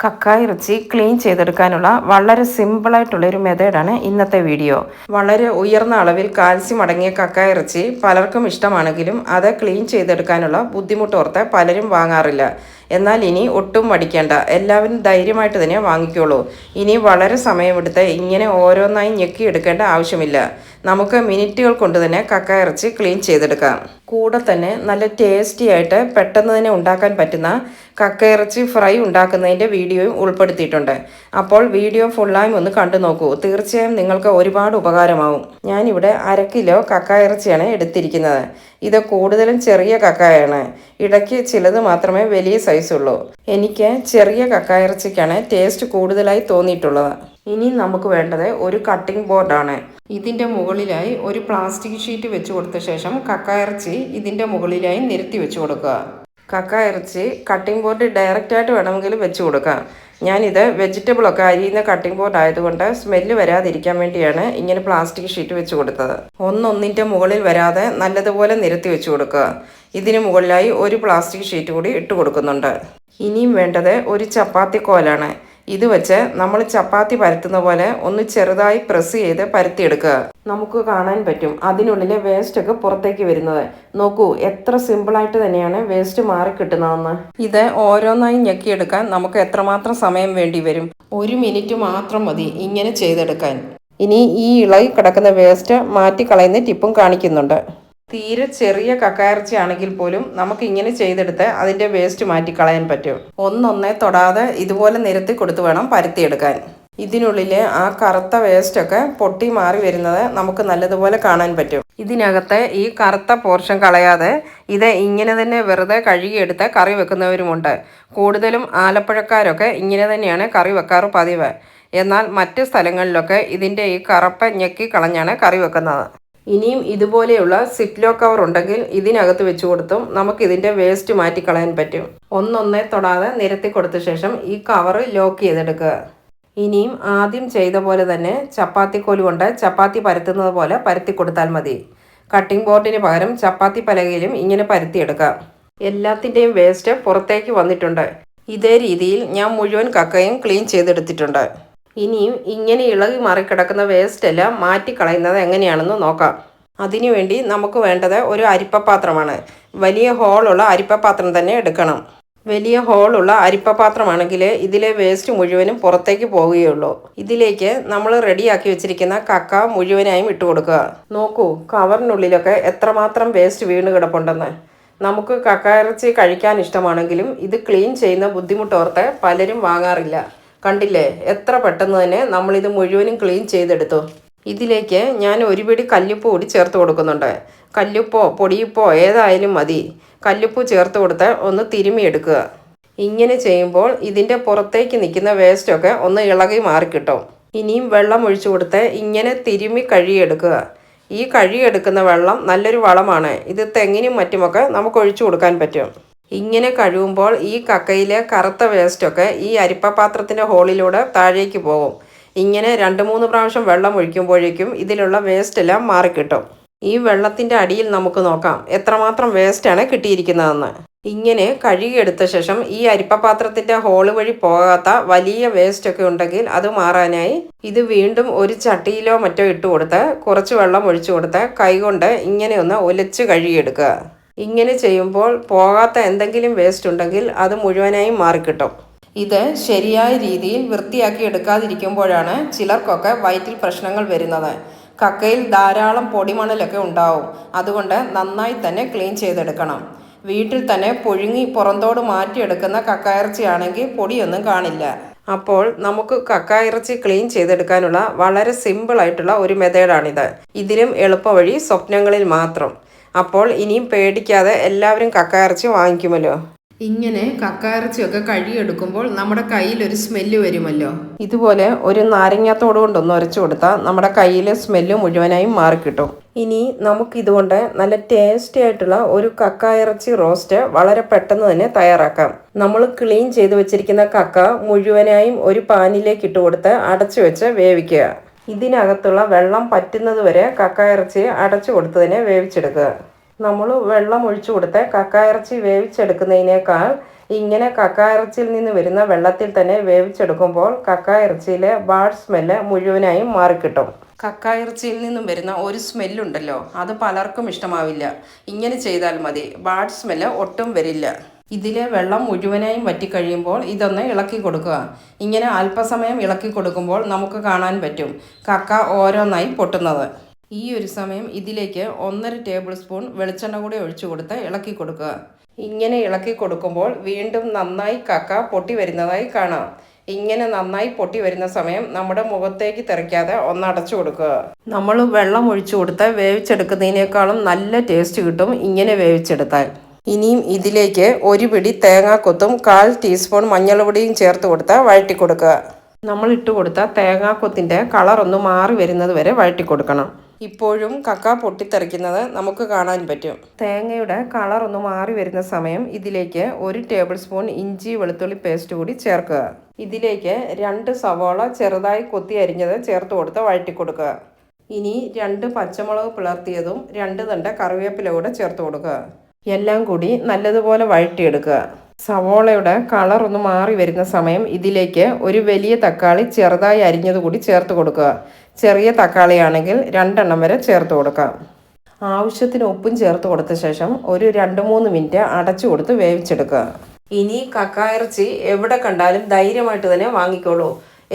കക്ക ഇറച്ചി ക്ലീൻ ചെയ്തെടുക്കാനുള്ള വളരെ സിമ്പിളായിട്ടുള്ള ഒരു മെത്തേഡാണ് ഇന്നത്തെ വീഡിയോ വളരെ ഉയർന്ന അളവിൽ കാൽസ്യം അടങ്ങിയ കക്ക ഇറച്ചി പലർക്കും ഇഷ്ടമാണെങ്കിലും അത് ക്ലീൻ ചെയ്തെടുക്കാനുള്ള ബുദ്ധിമുട്ടോർത്ത് പലരും വാങ്ങാറില്ല. എന്നാൽ ഇനി ഒട്ടും മടിക്കേണ്ട. എല്ലാവരും ധൈര്യമായിട്ട് തന്നെ വാങ്ങിക്കോളൂ. ഇനി വളരെ സമയമെടുത്ത് ഇങ്ങനെ ഓരോന്നായി ഞെക്കി എടുക്കേണ്ട ആവശ്യമില്ല. നമുക്ക് മിനിറ്റുകൾ കൊണ്ട് തന്നെ കക്ക ഇറച്ചി ക്ലീൻ ചെയ്തെടുക്കാം. കൂടെ തന്നെ നല്ല ടേസ്റ്റി ആയിട്ട് പെട്ടെന്ന് തന്നെ ഉണ്ടാക്കാൻ പറ്റുന്ന കക്ക ഇറച്ചി ഫ്രൈ ഉണ്ടാക്കുന്നതിന്റെ വീഡിയോയും ഉൾപ്പെടുത്തിയിട്ടുണ്ട്. അപ്പോൾ വീഡിയോ ഫുള്ളായും ഒന്ന് കണ്ടു നോക്കൂ. തീർച്ചയായും നിങ്ങൾക്ക് ഒരുപാട് ഉപകാരമാവും. ഞാനിവിടെ അര കിലോ കക്ക ഇറച്ചിയാണ് എടുത്തിരിക്കുന്നത്. ഇത് കൂടുതലും ചെറിയ കക്കായാണ്. ഇടയ്ക്ക് ചിലത് മാത്രമേ വലിയ സൈസുള്ളൂ എനിക്ക് ചെറിയ കക്ക ഇറച്ചിക്കാണ് ടേസ്റ്റ് കൂടുതലായി തോന്നിയിട്ടുള്ളത്. ഇനി നമുക്ക് വേണ്ടത് ഒരു കട്ടിംഗ് ബോർഡാണ് ഇതിന്റെ മുകളിലായി ഒരു പ്ലാസ്റ്റിക് ഷീറ്റ് വെച്ച് കൊടുത്ത ശേഷം കക്ക ഇറച്ചി ഇതിന്റെ മുകളിലായി നിരത്തി വെച്ച് കൊടുക്കുക. കക്ക ഇറച്ചി കട്ടിംഗ് ബോർഡ് ഡയറക്റ്റായിട്ട് വേണമെങ്കിൽ വെച്ച് കൊടുക്കാം. ഞാനിത് വെജിറ്റബിളൊക്കെ അരിയുന്ന കട്ടിംഗ് ബോർഡ് ആയതുകൊണ്ട് സ്മെല്ല് വരാതിരിക്കാൻ വേണ്ടിയാണ് ഇങ്ങനെ പ്ലാസ്റ്റിക് ഷീറ്റ് വെച്ച് കൊടുത്തത്. ഒന്നൊന്നിന്റെ മുകളിൽ വരാതെ നല്ലതുപോലെ നിരത്തി വെച്ച് കൊടുക്കുക. ഇതിന് മുകളിലായി ഒരു പ്ലാസ്റ്റിക് ഷീറ്റ് കൂടി ഇട്ട് കൊടുക്കുന്നുണ്ട്. ഇനിയും വേണ്ടത് ഒരു ചപ്പാത്തി കോലാണ്. ഇത് വെച്ച് നമ്മൾ ചപ്പാത്തി പരത്തുന്ന പോലെ ഒന്ന് ചെറുതായി പ്രസ് ചെയ്ത് പരത്തിയെടുക്കുക. നമുക്ക് കാണാൻ പറ്റും അതിനുള്ളിലെ വേസ്റ്റ് ഒക്കെ പുറത്തേക്ക് വരുന്നത്. നോക്കൂ എത്ര സിമ്പിളായിട്ട് തന്നെയാണ് വേസ്റ്റ് മാറി കിട്ടുന്നതെന്ന്. ഇത് ഓരോന്നായി ഞെക്കിയെടുക്കാൻ നമുക്ക് എത്രമാത്രം സമയം വേണ്ടി വരും? ഒരു മിനിറ്റ് മാത്രം മതി ഇങ്ങനെ ചെയ്തെടുക്കാൻ. ഇനി ഈ ഇളകി കിടക്കുന്ന വേസ്റ്റ് മാറ്റിക്കളയുന്ന ടിപ്പും കാണിക്കുന്നുണ്ട്. തീരെ ചെറിയ കക്കയിറച്ചി ആണെങ്കിൽ പോലും നമുക്ക് ഇങ്ങനെ ചെയ്തെടുത്ത് അതിന്റെ വേസ്റ്റ് മാറ്റി കളയാൻ പറ്റും. ഒന്നൊന്നേ തൊടാതെ ഇതുപോലെ നിരത്തി കൊടുത്ത് വേണം പരത്തിയെടുക്കാൻ. ഇതിനുള്ളിൽ ആ കറുത്ത വേസ്റ്റൊക്കെ പൊട്ടി മാറി വരുന്നത് നമുക്ക് നല്ലതുപോലെ കാണാൻ പറ്റും. ഇതിനകത്തെ ഈ കറുത്ത പോർഷൻ കളയാതെ ഇത് ഇങ്ങനെ തന്നെ വെറുതെ കഴുകിയെടുത്ത് കറി വെക്കുന്നവരുമുണ്ട്. കൂടുതലും ആലപ്പുഴക്കാരൊക്കെ ഇങ്ങനെ തന്നെയാണ് കറി വെക്കാറ് പതിവ്. എന്നാൽ മറ്റ് സ്ഥലങ്ങളിലൊക്കെ ഇതിന്റെ ഈ കറുപ്പ് ഞെക്കി കളഞ്ഞാണ് കറി വെക്കുന്നത്. ഇനിയും ഇതുപോലെയുള്ള സിപ്ലോ കവർ ഉണ്ടെങ്കിൽ ഇതിനകത്ത് വെച്ച് കൊടുത്തും നമുക്ക് ഇതിന്റെ വേസ്റ്റ് മാറ്റിക്കളയാൻ പറ്റും. ഒന്നൊന്നേ തൊടാതെ നിരത്തി കൊടുത്ത ശേഷം ഈ കവർ ലോക്ക് ചെയ്തെടുക്കുക. ഇനിയും ആദ്യം ചെയ്ത പോലെ തന്നെ ചപ്പാത്തിക്കോൽ കൊണ്ട് ചപ്പാത്തി പരത്തുന്നത് പോലെ പരത്തി കൊടുത്താൽ മതി. കട്ടിംഗ് ബോർഡിന് പകരം ചപ്പാത്തി പലകയിലും ഇങ്ങനെ പരത്തിയെടുക്കാം എല്ലാത്തിന്റെയും വേസ്റ്റ് പുറത്തേക്ക് വന്നിട്ടുണ്ട്. ഇതേ രീതിയിൽ ഞാൻ മുഴുവൻ കക്കയും ക്ലീൻ ചെയ്തെടുത്തിട്ടുണ്ട്. ഇനിയും ഇങ്ങനെ ഇളകി മാറിക്കിടക്കുന്ന വേസ്റ്റ് എല്ലാം മാറ്റിക്കളയുന്നത് എങ്ങനെയാണെന്ന് നോക്കാം. അതിനുവേണ്ടി നമുക്ക് വേണ്ടത് ഒരു അരിപ്പപാത്രമാണ്. വലിയ ഹോളുള്ള അരിപ്പപാത്രം തന്നെ എടുക്കണം. വലിയ ഹോളുള്ള അരിപ്പപാത്രമാണെങ്കിൽ ഇതിലെ വേസ്റ്റ് മുഴുവനും പുറത്തേക്ക് പോവുകയുള്ളൂ. ഇതിലേക്ക് നമ്മൾ റെഡിയാക്കി വെച്ചിരിക്കുന്ന കക്ക മുഴുവനായും ഇട്ട് കൊടുക്കുക. നോക്കൂ കവറിനുള്ളിലൊക്കെ എത്രമാത്രം വേസ്റ്റ് വീണ് കിടപ്പുണ്ടെന്ന്. നമുക്ക് കക്ക ഇറച്ചി കഴിക്കാൻ ഇഷ്ടമാണെങ്കിലും ഇത് ക്ലീൻ ചെയ്യുന്ന ബുദ്ധിമുട്ടോർത്ത് പലരും വാങ്ങാറില്ല. കണ്ടില്ലേ? എത്ര പെട്ടെന്ന് തന്നെ നമ്മളിത് മുഴുവനും ക്ലീൻ ചെയ്തെടുത്തു. ഇതിലേക്ക് ഞാൻ ഒരു പിടി കല്ലുപ്പ് കൂടി ചേർത്ത് കൊടുക്കുന്നുണ്ട്. കല്ലുപ്പോ പൊടിയുപ്പോ ഏതായാലും മതി. കല്ലുപ്പ് ചേർത്ത് കൊടുത്ത് ഒന്ന് തിരുമിയെടുക്കുക ഇങ്ങനെ ചെയ്യുമ്പോൾ ഇതിന്റെ പുറത്തേക്ക് നിൽക്കുന്ന വേസ്റ്റൊക്കെ ഒന്ന് ഇളകി മാറിക്കിട്ടും ഇനിയും വെള്ളം ഒഴിച്ചു കൊടുത്ത് ഇങ്ങനെ തിരുമി കഴുകിയെടുക്കുക. ഈ കഴുകിയെടുക്കുന്ന വെള്ളം നല്ലൊരു വളമാണ്. ഇത് തെങ്ങിനും മറ്റുമൊക്കെ നമുക്ക് ഒഴിച്ചു കൊടുക്കാൻ പറ്റും. ഇങ്ങനെ കഴുകുമ്പോൾ ഈ കക്കയിലെ കറുത്ത വേസ്റ്റൊക്കെ ഈ അരിപ്പപാത്രത്തിന്റെ ഹോളിലൂടെ താഴേക്ക് പോകും. ഇങ്ങനെ രണ്ട് മൂന്ന് പ്രാവശ്യം വെള്ളം ഒഴിക്കുമ്പോഴേക്കും ഇതിലുള്ള വേസ്റ്റ് എല്ലാം മാറിക്കിട്ടും. ഈ വെള്ളത്തിന്റെ അടിയിൽ നമുക്ക് നോക്കാം എത്രമാത്രം വേസ്റ്റാണ് കിട്ടിയിരിക്കുന്നതെന്ന്. ഇങ്ങനെ കഴുകിയെടുത്ത ശേഷം ഈ അരിപ്പപാത്രത്തിന്റെ ഹോൾ വഴി പോകാത്ത വലിയ വേസ്റ്റൊക്കെ ഉണ്ടെങ്കിൽ അത് മാറാനായി ഇത് വീണ്ടും ഒരു ചട്ടിയിലോ മറ്റോ ഇട്ട് കൊടുത്ത് കുറച്ച് വെള്ളം ഒഴിച്ചു കൊടുത്ത് കൈകൊണ്ട് ഇങ്ങനെ ഒന്ന് ഒലച്ച് കഴുകിയെടുക്കുക. ഇങ്ങനെ ചെയ്യുമ്പോൾ പോകാത്ത എന്തെങ്കിലും വേസ്റ്റ് ഉണ്ടെങ്കിൽ അത് മുഴുവനായും മാറിക്കിട്ടും. ഇത് ശരിയായ രീതിയിൽ വൃത്തിയാക്കി എടുക്കാതിരിക്കുമ്പോഴാണ് ചിലർക്കൊക്കെ വയറ്റിൽ പ്രശ്നങ്ങൾ വരുന്നത്. കക്കയിൽ ധാരാളം പൊടിമണലൊക്കെ ഉണ്ടാവും. അതുകൊണ്ട് നന്നായി തന്നെ ക്ലീൻ ചെയ്തെടുക്കണം. വീട്ടിൽ തന്നെ പുഴുങ്ങി പുറന്തോട് മാറ്റിയെടുക്കുന്ന കക്കയിറച്ചിയാണെങ്കിൽ പൊടിയൊന്നും കാണില്ല. അപ്പോൾ നമുക്ക് കക്കയിറച്ചി ക്ലീൻ ചെയ്തെടുക്കാനുള്ള വളരെ സിമ്പിളായിട്ടുള്ള ഒരു മെത്തേഡാണിത് ഇതിലും എളുപ്പവഴി സ്വപ്നങ്ങളിൽ മാത്രം. അപ്പോൾ ഇനിയും പേടിക്കാതെ എല്ലാവരും കക്കയിറച്ചി വാങ്ങിക്കുമല്ലോ. ഇങ്ങനെ കക്കയിറച്ചിയൊക്കെ കഴുകിയെടുക്കുമ്പോൾ നമ്മുടെ കയ്യിൽ ഒരു സ്മെല്ല് വരുമല്ലോ. ഇതുപോലെ ഒരു നാരങ്ങാത്തോട് കൊണ്ടൊന്ന് ഉരച്ചു കൊടുത്താൽ നമ്മുടെ കയ്യിലെ സ്മെല്ല് മുഴുവനായും മാറിക്കിട്ടും. ഇനി നമുക്കിതുകൊണ്ട് നല്ല ടേസ്റ്റി ആയിട്ടുള്ള ഒരു കക്കയിറച്ചി റോസ്റ്റ് വളരെ പെട്ടെന്ന് തന്നെ തയ്യാറാക്കാം. നമ്മൾ ക്ലീൻ ചെയ്ത് വെച്ചിരിക്കുന്ന കക്ക മുഴുവനായും ഒരു പാനിലേക്ക് ഇട്ട് കൊടുത്ത് അടച്ചു വെച്ച് വേവിക്കുക. ഇതിനകത്തുള്ള വെള്ളം പറ്റുന്നത് വരെ കക്കയിറച്ചി അടച്ചു കൊടുത്തതിനെ വേവിച്ചെടുക്കുക. നമ്മൾ വെള്ളം ഒഴിച്ചു കൊടുത്ത് കക്കയിറച്ചി വേവിച്ചെടുക്കുന്നതിനേക്കാൾ ഇങ്ങനെ കക്ക ഇറച്ചിയിൽ നിന്ന് വരുന്ന വെള്ളത്തിൽ തന്നെ വേവിച്ചെടുക്കുമ്പോൾ കക്ക ഇറച്ചിയിലെ ബാഡ് സ്മെല്ല് മുഴുവനായും മാറിക്കിട്ടും. കക്ക ഇറച്ചിയിൽ നിന്നും വരുന്ന ഒരു സ്മെല്ലുണ്ടല്ലോ അത് പലർക്കും ഇഷ്ടമാവില്ല. ഇങ്ങനെ ചെയ്താൽ മതി ബാഡ് സ്മെല്ല് ഒട്ടും വരില്ല. ഇതിലെ വെള്ളം മുഴുവനായും വറ്റിക്കഴിയുമ്പോൾ ഇതൊന്ന് ഇളക്കി കൊടുക്കുക. ഇങ്ങനെ അല്പസമയം ഇളക്കി കൊടുക്കുമ്പോൾ നമുക്ക് കാണാൻ പറ്റും. കക്ക ഓരോന്നായി പൊട്ടുന്നത്. ഈ ഒരു സമയം ഇതിലേക്ക് ഒന്നര ടേബിൾ സ്പൂൺ വെളിച്ചെണ്ണ കൂടി ഒഴിച്ചു കൊടുത്ത് ഇളക്കി കൊടുക്കുക. ഇങ്ങനെ ഇളക്കി കൊടുക്കുമ്പോൾ വീണ്ടും നന്നായി കക്ക പൊട്ടി വരുന്നതായി കാണാം. ഇങ്ങനെ നന്നായി പൊട്ടി വരുന്ന സമയം നമ്മുടെ മുഖത്തേക്ക് തെറിക്കാതെ ഒന്ന് അടച്ചു കൊടുക്കുക. നമ്മൾ വെള്ളം ഒഴിച്ചു കൊടുത്ത് വേവിച്ചെടുക്കുന്നതിനേക്കാളും നല്ല ടേസ്റ്റ് കിട്ടും ഇങ്ങനെ വേവിച്ചെടുത്താൽ. ഇനിയും ഇതിലേക്ക് ഒരു പിടി തേങ്ങാക്കൊത്തും കാൽ ടീസ്പൂൺ മഞ്ഞൾപൊടിയും ചേർത്ത് കൊടുത്ത് വഴറ്റി കൊടുക്കുക നമ്മൾ ഇട്ട് കൊടുത്ത തേങ്ങാക്കൊത്തിന്റെ കളറൊന്ന് മാറി വരുന്നത് വരെ വഴറ്റി കൊടുക്കണം ഇപ്പോഴും കക്ക പൊട്ടിത്തെറിക്കുന്നത് നമുക്ക് കാണാൻ പറ്റും. തേങ്ങയുടെ കളർ ഒന്ന് മാറി വരുന്ന സമയം ഇതിലേക്ക് ഒരു ടേബിൾ സ്പൂൺ ഇഞ്ചി വെളുത്തുള്ളി പേസ്റ്റ് കൂടി ചേർക്കുക. ഇതിലേക്ക് രണ്ട് സവോള ചെറുതായി കൊത്തി അരിഞ്ഞത് ചേർത്ത് കൊടുത്ത് വഴറ്റി കൊടുക്കുക ഇനി രണ്ട് പച്ചമുളക് പിളർത്തിയതും രണ്ട് തണ്ട കറിവേപ്പില കൂടെ ചേർത്ത് കൊടുക്കുക. എല്ലാം കൂടി നല്ലതുപോലെ വഴറ്റിയെടുക്കുക. സവോളയുടെ കളർ ഒന്ന് മാറി വരുന്ന സമയം ഇതിലേക്ക് ഒരു വലിയ തക്കാളി ചെറുതായി അരിഞ്ഞത് കൂടി ചേർത്ത് കൊടുക്കുക. ചെറിയ തക്കാളിയാണെങ്കിൽ രണ്ടെണ്ണം വരെ ചേർത്ത് കൊടുക്കാം. ആവശ്യത്തിന് ഉപ്പും ചേർത്ത് കൊടുത്ത ശേഷം ഒരു രണ്ട് മൂന്ന് മിനിറ്റ് അടച്ചു കൊടുത്ത് വേവിച്ചെടുക്കുക. ഇനി കക്കായിറച്ചി എവിടെ കണ്ടാലും ധൈര്യമായിട്ട് തന്നെ വാങ്ങിക്കോളൂ.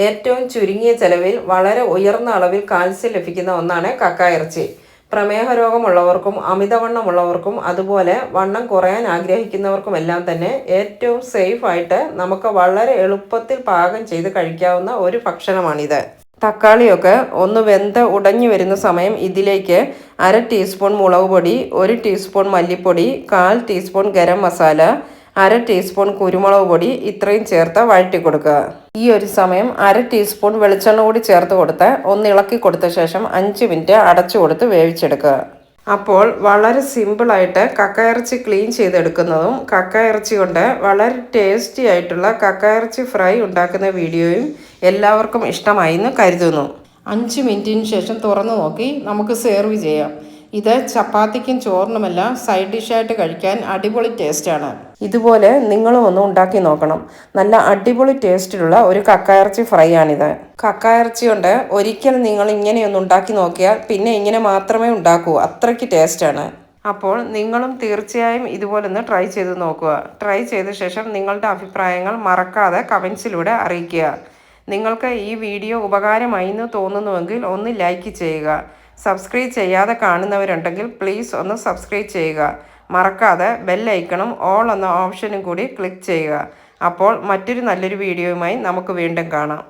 ഏറ്റവും ചുരുങ്ങിയ ചെലവിൽ വളരെ ഉയർന്ന അളവിൽ കാൽസ്യം ലഭിക്കുന്ന ഒന്നാണ് കക്കായിറച്ചി. പ്രമേഹ രോഗമുള്ളവർക്കും അമിതവണ്ണമുള്ളവർക്കും അതുപോലെ വണ്ണം കുറയാൻ ആഗ്രഹിക്കുന്നവർക്കും എല്ലാം തന്നെ ഏറ്റവും സേഫായിട്ട് നമുക്ക് വളരെ എളുപ്പത്തിൽ പാകം ചെയ്ത് കഴിക്കാവുന്ന ഒരു ഭക്ഷണമാണിത്. തക്കാളിയൊക്കെ ഒന്ന് വെന്ത് ഉടഞ്ഞു വരുന്ന സമയം ഇതിലേക്ക് അര ടീസ്പൂൺ മുളക് പൊടി ഒരു ടീസ്പൂൺ മല്ലിപ്പൊടി കാൽ ടീസ്പൂൺ ഗരം മസാല അര ടീസ്പൂൺ കുരുമുളക് പൊടി ഇത്രയും ചേർത്ത് വഴറ്റി കൊടുക്കുക. ഈ ഒരു സമയം അര ടീസ്പൂൺ വെളിച്ചെണ്ണ കൂടി ചേർത്ത് കൊടുത്ത് ഒന്ന് ഇളക്കി കൊടുത്ത ശേഷം അഞ്ച് മിനിറ്റ് അടച്ചു കൊടുത്ത് വേവിച്ചെടുക്കുക. അപ്പോൾ വളരെ സിമ്പിളായിട്ട് കക്കയിറച്ചി ക്ലീൻ ചെയ്തെടുക്കുന്നതും കക്കയിറച്ചി കൊണ്ട് വളരെ ടേസ്റ്റി ആയിട്ടുള്ള കക്കയിറച്ചി ഫ്രൈ ഉണ്ടാക്കുന്ന വീഡിയോയും എല്ലാവർക്കും ഇഷ്ടമായി എന്ന് കരുതുന്നു. അഞ്ച് മിനിറ്റിന് ശേഷം തുറന്നു നോക്കി നമുക്ക് സെർവ് ചെയ്യാം. ഇത് ചപ്പാത്തിക്കും ചോറിനുമെല്ലാം സൈഡ് ഡിഷായിട്ട് കഴിക്കാൻ അടിപൊളി ടേസ്റ്റാണ്. ഇതുപോലെ നിങ്ങളും ഒന്ന് ഉണ്ടാക്കി നോക്കണം. നല്ല അടിപൊളി ടേസ്റ്റിലുള്ള ഒരു കക്കയിറച്ചി ഫ്രൈ ആണിത് കക്കയിറച്ചി കൊണ്ട് ഒരിക്കലും നിങ്ങൾ ഇങ്ങനെയൊന്ന് ഉണ്ടാക്കി നോക്കിയാൽ പിന്നെ ഇങ്ങനെ മാത്രമേ ഉണ്ടാക്കൂ. അത്രയ്ക്ക് ടേസ്റ്റാണ്. അപ്പോൾ നിങ്ങളും തീർച്ചയായും ഇതുപോലെ ഒന്ന് ട്രൈ ചെയ്ത് നോക്കുക. ട്രൈ ചെയ്ത ശേഷം നിങ്ങളുടെ അഭിപ്രായങ്ങൾ മറക്കാതെ കമൻസിലൂടെ അറിയിക്കുക. നിങ്ങൾക്ക് ഈ വീഡിയോ ഉപകാരമായി എന്ന് തോന്നുന്നുവെങ്കിൽ ഒന്ന് ലൈക്ക് ചെയ്യുക. സബ്സ്ക്രൈബ് ചെയ്യാതെ കാണുന്നവരുണ്ടെങ്കിൽ പ്ലീസ് ഒന്ന് സബ്സ്ക്രൈബ് ചെയ്യുക. മറക്കാതെ ബെല്ലൈക്കണും ഓൾ എന്ന ഓപ്ഷനും കൂടി ക്ലിക്ക് ചെയ്യുക. അപ്പോൾ മറ്റൊരു നല്ലൊരു വീഡിയോയുമായി നമുക്ക് വീണ്ടും കാണാം.